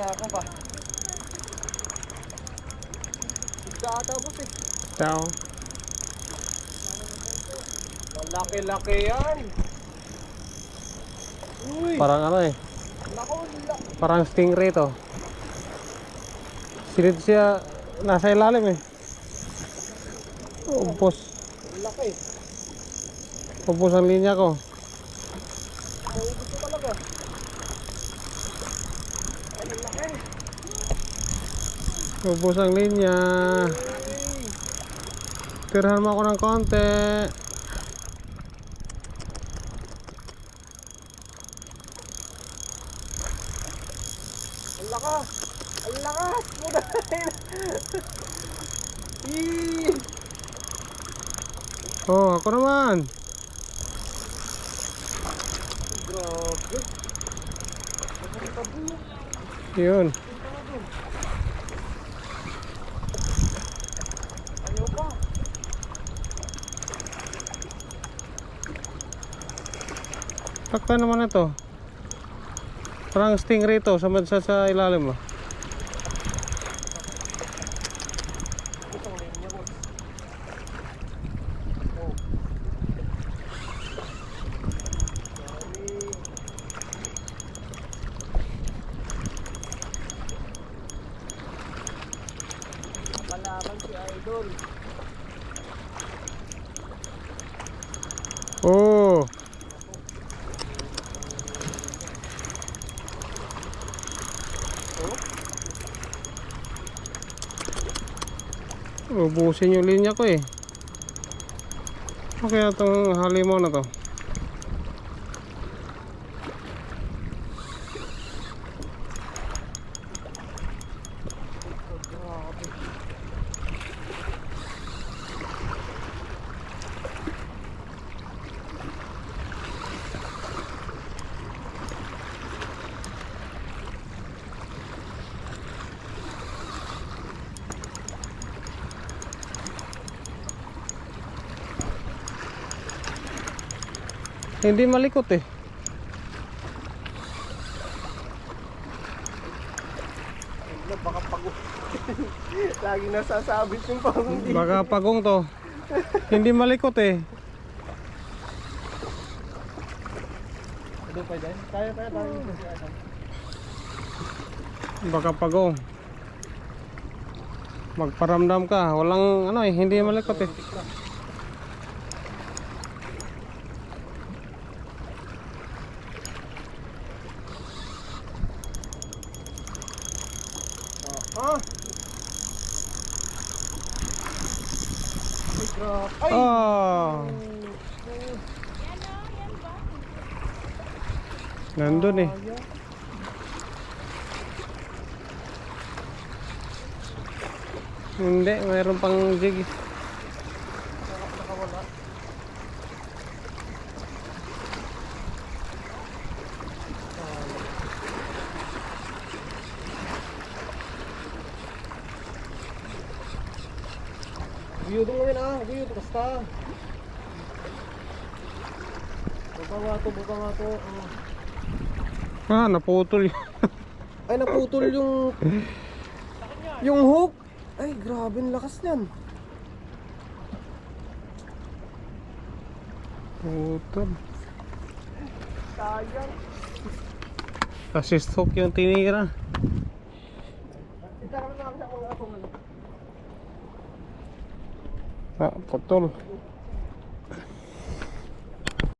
na ako ba? Isda ata boss eh. Ciao. Malaki-laki yan. Uy, Parang ano eh. la. Parang stingray to. Silid siya nasa ilalim eh. Ubos. Laki. Ubos ang linya ko. Maubos ko talaga. Ay, laki. Ubos ang linya. Tirahan mo ako ng konti. Ang lakas. Ang lakas. Muna. Oh, ako naman. Grabe. Yun. Punta na doon. Ayaw pa. Takta naman ito. Parang stingray to sa, sa, sa ilalim. Sorry. Kalaban si Idol. Oh. Ubusin yung linya ko eh. Okay na itong halimaw na to. Hindi malikot eh. Baka pagod. Laging nasasabit yung pangong dito. Baka pagong to. Hindi malikot eh. Ano pa dyan? Kaya si Idol. Baka pagong. Magparamdam ka. Walang ano eh. Hindi malikot eh. Ah! Ay, grabe. Ay! Oh. Nandun eh. Sayang. Hindi. Mayroon pang jig. Naka- Nakawala. Buyudong mo yun ah, buyudong basta. Nga to, nga to. Oh. Ah, naputol yun. Ay, naputol yung... yung hook. Ay, grabe ang lakas niyan. Putol. Sayang. Assist hook yung tinira. Ito kami na sa mga atong Ha, aptal.